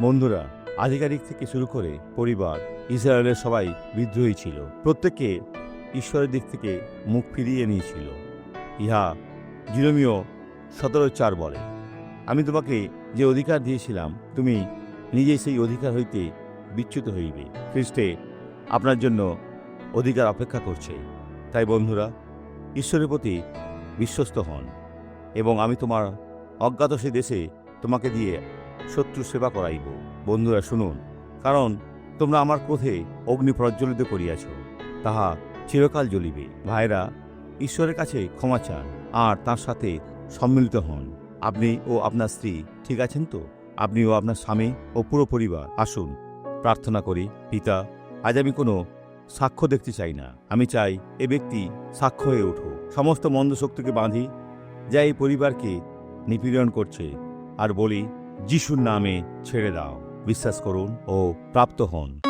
বন্ধুরা, আধিকারিক থেকে শুরু করে পরিবার, ইসরায়েলের সবাই বিদ্রোহী ছিল। প্রত্যেকে ঈশ্বরের দিক থেকে মুখ ফিরিয়ে নিয়েছিল। ইহা জিরোমিও সতেরো চার বলে। আমি তোমাকে যে অধিকার দিয়েছিলাম, তুমি নিজেই সেই অধিকার হইতে বিচ্যুত হইবে। খ্রিস্টে আপনার জন্য অধিকার অপেক্ষা করছে। তাই বন্ধুরা, ঈশ্বরের প্রতি বিশ্বস্ত হন এবং আমি তোমার অজ্ঞাত সে দেশে তোমাকে দিয়ে শত্রু সেবা করাইব। বন্ধুরা, শুনুন। কারণ তোমরা আমার ক্রোধে অগ্নি প্রজ্বলিত করিয়াছ, তাহা চিরকাল জ্বলিবে। ভাইরা, ঈশ্বরের কাছে ক্ষমা চান, আর তার সাথে সম্মিলিত হন। আপনি ও আপনার স্ত্রী ঠিক আছেন তো? আপনি ও আপনার স্বামী ও পুরো পরিবার, আসুন, প্রার্থনা করি, পিতা, আজ আমি কোনো সাক্ষ্য দেখতে চাই না। আমি চাই এ ব্যক্তি সাক্ষ্য হয়ে উঠুক। সমস্ত মন্দ শক্তিকে বাঁধি যা এই পরিবারকে নিপীড়ন করছে, আর বলি যিশুর নামে ছেড়ে দাও। বিশ্বাস করুন ও প্রাপ্ত হন।